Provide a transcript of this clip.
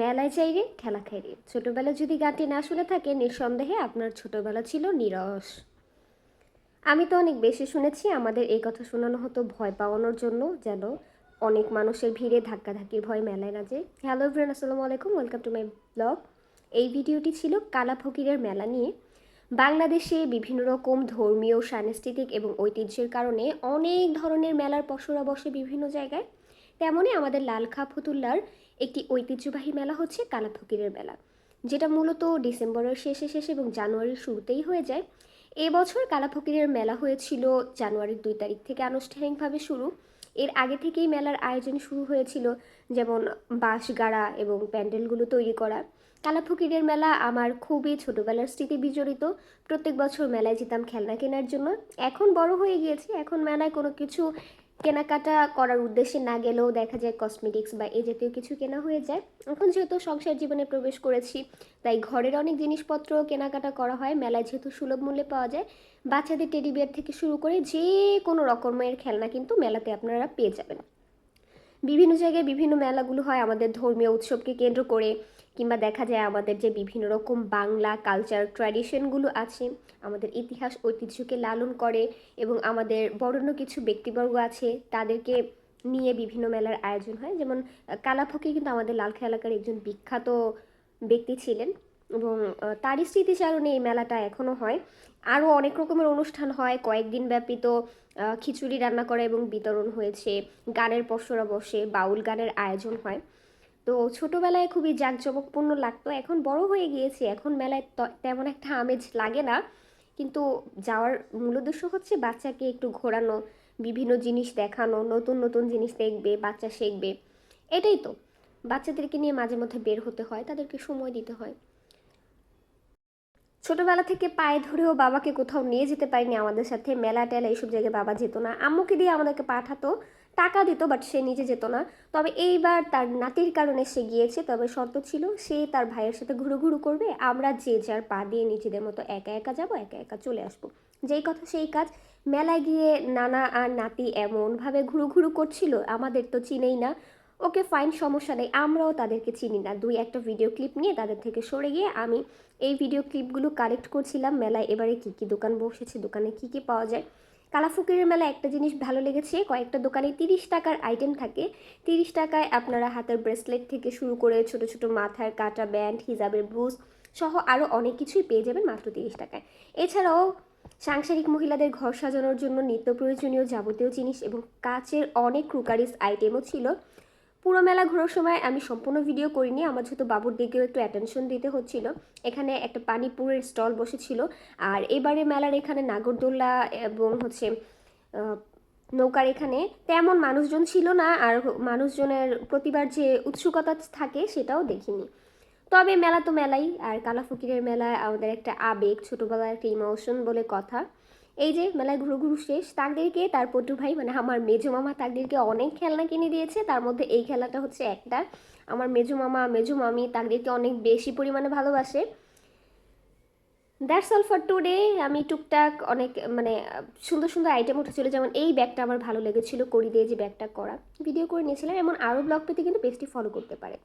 মেলায় যাই রে খেলা খাই রে ছোটোবেলা যদি গানটি না শুনে থাকে, নিঃসন্দেহে আপনার ছোটোবেলা ছিল নিরস। আমি তো অনেক বেশি শুনেছি, আমাদের এই কথা শোনানো হতো ভয় পাওয়ানোর জন্য, যেন অনেক মানুষের ভিড়ে ধাক্কাধাক্কির ভয় মেলায় না যে হ্যালো ফ্রেন্ড আসসালামু আলাইকুম, ওয়েলকাম টু মাই ব্লগ। এই ভিডিওটি ছিল কালা ফকিরের মেলা নিয়ে। বাংলাদেশে বিভিন্ন রকম ধর্মীয়, সাংস্কৃতিক এবং ঐতিহ্যের কারণে অনেক ধরনের মেলার পসরা বসে বিভিন্ন জায়গায়। তেমনই আমাদের লালখা ফতুল্লার একটি ঐতিহ্যবাহী মেলা হচ্ছে কালা ফকিরের মেলা, যেটা মূলত ডিসেম্বরের শেষে শেষে এবং জানুয়ারির শুরুতেই হয়ে যায়। এবছর কালা ফকিরের মেলা হয়েছিল জানুয়ারির দুই তারিখ থেকে আনুষ্ঠানিকভাবে শুরু। এর আগে থেকেই মেলার আয়োজন শুরু হয়েছিল, যেমন বাঁশ গাড়া এবং প্যান্ডেলগুলো তৈরি করা। কালা ফকিরের মেলা আমার খুবই ছোটোবেলার স্মৃতি বিজড়িত। প্রত্যেক বছর মেলায় যেতাম খেলনা কেনার জন্য। এখন বড় হয়ে গিয়েছি, এখন মেলায় কোনো কিছু কেনাকাটা করার উদ্দেশ্যে না গেলেও দেখা যায় কসমেটিক্স বা এই জাতীয় কিছু কেনা হয়ে যায়। এখন যেহেতু সংসার জীবনে প্রবেশ করেছি, তাই ঘরের অনেক জিনিসপত্র কেনাকাটা করা হয়, মেলায় যেহেতু সুলভ মূল্যে পাওয়া যায়। বাচ্চাদের টেডি বিয়ার থেকে শুরু করে যে কোনো রকমের খেলনা কিন্তু মেলাতে আপনারা পেয়ে যাবেন। বিভিন্ন জায়গায় বিভিন্ন মেলাগুলো হয়, আমাদের ধর্মীয় উৎসবকে কেন্দ্র করে। কিংবা দেখা যায় আমাদের যে বিভিন্ন রকম বাংলা কালচার ট্র্যাডিশনগুলো আছে, আমাদের ইতিহাস ঐতিহ্যকে লালন করে এবং আমাদের বরণ্য কিছু ব্যক্তিবর্গ আছে, তাদেরকে নিয়ে বিভিন্ন মেলার আয়োজন হয়। যেমন কালাফকি কিন্তু আমাদের লালখা এলাকার একজন বিখ্যাত ব্যক্তি ছিলেন এবং তারই স্মৃতিচারণে এই মেলাটা এখনও হয়। আরও অনেক রকমের অনুষ্ঠান হয়, কয়েকদিন ব্যাপী তো খিচুড়ি রান্না করা এবং বিতরণ হয়েছে, গানের পসরা বসে, বাউল গানের আয়োজন হয়। তো ছোটোবেলায় খুবই জাঁকজমকপূর্ণ লাগতো। এখন বড় হয়ে গিয়েছি, এখন মেলায় তেমন একটা আমেজ লাগে না। কিন্তু যাওয়ার মূল উদ্দেশ্য হচ্ছে বাচ্চাকে একটু ঘোরানো, বিভিন্ন জিনিস দেখানো, নতুন নতুন জিনিস দেখবে, বাচ্চা শিখবে। এটাই তো। বাচ্চাদেরকে নিয়ে মাঝে মধ্যে বের হতে হয়, তাদেরকে সময় দিতে হয়। ছোটবেলা থেকে পায়ে ধরেও বাবাকে কোথাও নিয়ে যেতে পারিনি আমাদের সাথে। মেলা টেলা এইসব জায়গায় বাবা যেত না। আম্মুকে দিয়ে আমাদেরকে পাঠাতো। টাকা দিত বাট সে নিজে যেত না। তবে এইবার তার নাতির কারণে সে গিয়েছে। তবে শর্ত ছিল, সে তার ভাইয়ের সাথে ঘুরু ঘুরু করবে। আমরা যে যার পা দিয়ে নিজেদের মতো একা একা যাব, একা একা চলে আসব। যেই কথা সেই কাজ। মেলায় গিয়ে নানা আর নাতি এমনভাবে ঘুরু ঘুরু করছিল, আমাদের তো চিনেই না। ওকে ফাইন, সমস্যা নেই, আমরাও তাদেরকে চিনি না। দুই একটা ভিডিও ক্লিপ নিয়ে তাদের থেকে সরে গিয়ে আমি এই ভিডিও ক্লিপগুলো কালেক্ট করছিলাম। মেলায় এবারে কী কী দোকান বসেছে, দোকানে কী কী পাওয়া যায়। কালাফুকিরের মেলা একটা জিনিস ভালো লেগেছে, কয়েকটা দোকানে তিরিশ টাকার আইটেম থাকে। তিরিশ টাকায় আপনারা হাতের ব্রেসলেট থেকে শুরু করে ছোট ছোট মাথার কাটা ব্যান্ড হিজাবের ব্রুজ সহ আরও অনেক কিছুই পেয়ে যাবেন মাত্র তিরিশ টাকায়। এছাড়াও সাংসারিক মহিলাদের ঘর সাজানোর জন্য নিত্য প্রয়োজনীয় যাবতীয় জিনিস এবং কাচের অনেক ক্রুকারিস আইটেমও ছিল। পুরো মেলা ঘোরার সময় আমি সম্পূর্ণ ভিডিও করিনি। আমার যেহেতু বাবুর দিকেও একটু অ্যাটেনশন দিতে হচ্ছিল। এখানে একটা পানিপুরের স্টল বসেছিল। আর এবারে মেলার এখানে নাগরদোল্লা এবং হচ্ছে নৌকার এখানে তেমন মানুষজন ছিল না। আর মানুষজনের প্রতিবার যে উৎসুকতা থাকে সেটাও দেখিনি। তবে মেলা তো মেলাই। আর কালা ফকিরের মেলায় আমাদের একটা আবেগ, ছোটোবেলার একটা ইমোশন বলে কথা। এই যে মেলায় ঘুরু ঘুরু শেষ, তাকদেরকে, তার পটু ভাই মানে আমার মেজো মামা তাকদেরকে অনেক খেলনা কিনে দিয়েছে। তার মধ্যে এই খেলাটা হচ্ছে একটা। আমার মেজো মামা, মেজো মামি তাকদেরকে অনেক বেশি পরিমাণে ভালোবাসে। দ্যাটস অল ফর টুডে আমি টুকটাক অনেক মানে সুন্দর সুন্দর আইটেম উঠেছিল। যেমন এই ব্যাগটা আমার ভালো লেগেছিল করি দিয়ে যে ব্যাগটা করা। ভিডিও করে নিয়েছিলাম। এমন আরও ব্লগ পেতে কিন্তু পেজটি ফলো করতে পারে